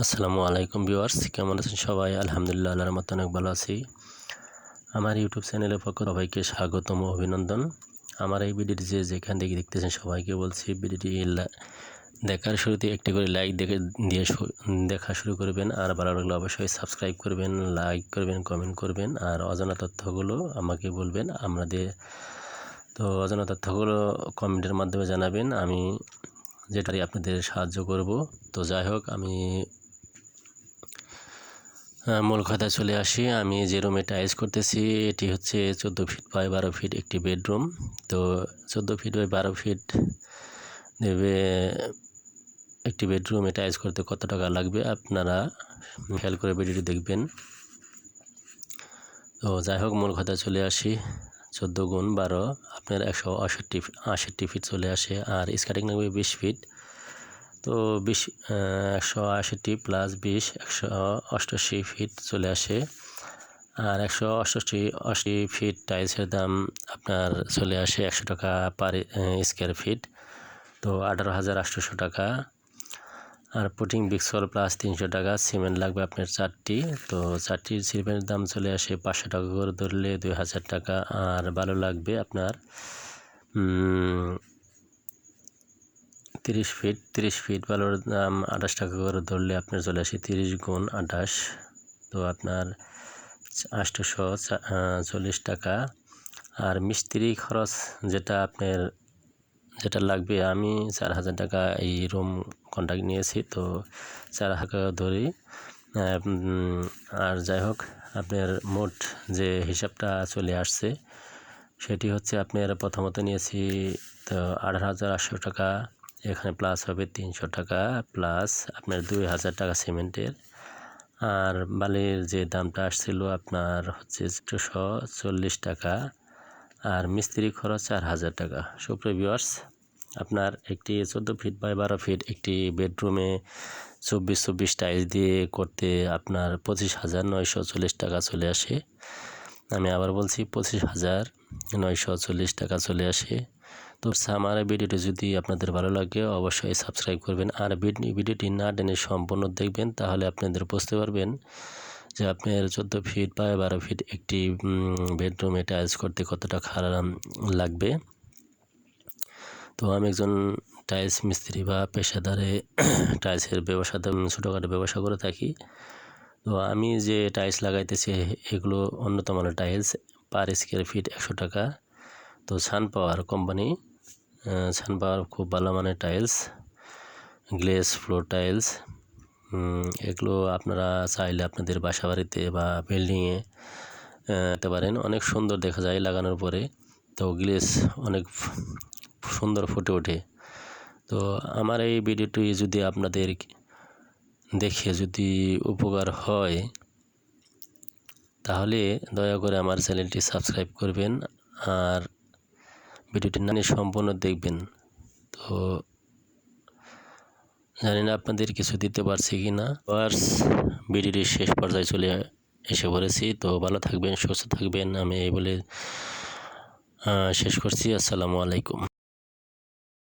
আসসালামু আলাইকুম ভিউয়ার্স, কেমন আছেন সবাই? আলহামদুলিল্লাহ, আল্লাহর মতো অনেক ভালো আছি। আমার ইউটিউব চ্যানেলের পক্ষ সবাইকে স্বাগতম ও অভিনন্দন। আমার এই ভিডিওটি যে যেখান থেকে দেখতেছেন সবাইকে বলছি, ভিডিওটি দেখার শুরুতে একটি করে লাইক দেখে দিয়ে দেখা শুরু করবেন। আর ভালো লাগলে অবশ্যই সাবস্ক্রাইব করবেন লাইক করবেন কমেন্ট করবেন। আর অজানা তথ্যগুলো আমাকে বলবেন, আমাদের তো অজানা তথ্যগুলো কমেন্টের মাধ্যমে জানাবেন। আমি যেটাই আপনাদের সাহায্য করব। তো যাই হোক, আমি মূল কথায় চলে আসি। আমি যে রুমে টাইলস করতেছি, এটি হচ্ছে চোদ্দ ফিট বাই বারো ফিট একটি বেডরুম তো চোদ্দ ফিট বাই বারো ফিট দেবে একটি বেডরুমে টাইলস করতে কত টাকা লাগবে? আপনারা খেয়াল করে ভিডিওটি দেখবেন। তো যাই হোক, মূল কথায় চলে আসি। চোদ্দ গুণ বারো, আপনার একশো আষট্টি আষট্টি ফিট চলে আসে। আর স্কার্টিং লাগবে বিশ ফিট তো বিশ একশো আশিটি প্লাস বিশ, একশো অষ্টআশি ফিট চলে আসে। আর একশো অষ্টআশি আশি ফিট টাইলসের দাম আপনার চলে আসে একশো টাকা পার স্কোয়ার ফিট তো আঠারো হাজার আটশোশো টাকা। আর পুটিং বিক্সল প্লাস তিনশো টাকা, সিমেন্ট লাগবে আপনার চারটি। তো চারটি সিমেন্টের দাম চলে আসে পাঁচশো টাকা করে ধরলে দুই হাজার টাকা। আর ভালো লাগবে আপনার তিরিশ ফিট তিরিশ ফিট বালুর দাম আঠাশ টাকা করে ধরলে আপনার চলে আসে তিরিশ গুণ আঠাশ। তো আপনার আটশোশো চল্লিশ টাকা। আর মিস্ত্রি খরচ যেটা আপনার, যেটা লাগবে, আমি চার হাজার টাকা এই রুম কন্ট্যাক্ট নিয়েছি, তো চার হাজার ধরি। আর যাই হোক, আপনার মোট যে হিসাবটা চলে আসছে, সেটি হচ্ছে আপনার প্রথমত নিয়েছি তো আঠারো হাজার আটশো টাকা। এখানে প্লাস হবে তিনশো টাকা প্লাস আপনার দুই হাজার টাকা সিমেন্টের। আর বালির যে দামটা আসছিল আপনার হচ্ছে দুশো চল্লিশ টাকা, আর মিস্ত্রি খরচ চার হাজার টাকা। সুপ্রিয় ভিউয়ার্স আপনার একটি চোদ্দ ফিট বাই বারো ফিট একটি বেডরুমে চব্বিশ চব্বিশ টাইলস দিয়ে করতে আপনার পঁচিশ হাজার নয়শো চল্লিশ টাকা চলে আসে। আমি আবার বলছি পঁচিশ হাজার নয়শো চল্লিশ টাকা চলে আসে। তো আমার ভিডিওটি যদি আপনাদের ভালো লাগে, অবশ্যই সাবস্ক্রাইব করবেন। আর ভিডিওটি না টেনে সম্পূর্ণ দেখবেন, তাহলে আপনাদের বুঝতে পারবেন যে আপনার চোদ্দ ফিট বা বারো ফিট একটি বেডরুমে টাইলস করতে কতটা খারাপ লাগবে। তো আমি একজন টাইলস মিস্ত্রি বা পেশাদারে টাইলসের ব্যবসা ছোটোখাটো ব্যবসা করে থাকি। তো আমি যে টাইলস লাগাইতেছি, এগুলো অন্যতম টাইলস পার স্কোয়ার ফিট একশো টাকা। তো সান পাওয়ার কোম্পানি পাওয়ার খুব ভালো মানের টাইলস, গ্লেস ফ্লোর টাইলস। এগুলো আপনারা চাইলে আপনাদের বাসা বাড়িতে বা বিল্ডিংয়ে দিতে পারেন। অনেক সুন্দর দেখা যায় লাগানোর পরে। তো গ্লেস অনেক সুন্দর ফুটে ওঠে। তো আমার এই ভিডিওটি যদি আপনাদের দেখে যদি উপকার হয়, তাহলে দয়া করে আমার চ্যানেলটি সাবস্ক্রাইব করবেন। আর ভিডিওটি নানি সম্পূর্ণ দেখবেন। তো জানি না আপনাদের কিছু দিতে পারছি কি না। বার্স ভিডিওটির শেষ পর্যায়ে চলে এসে পড়েছি। তো ভালো থাকবেন, সুস্থ থাকবেন। আমি এই বলে শেষ করছি। আসসালামু আলাইকুম।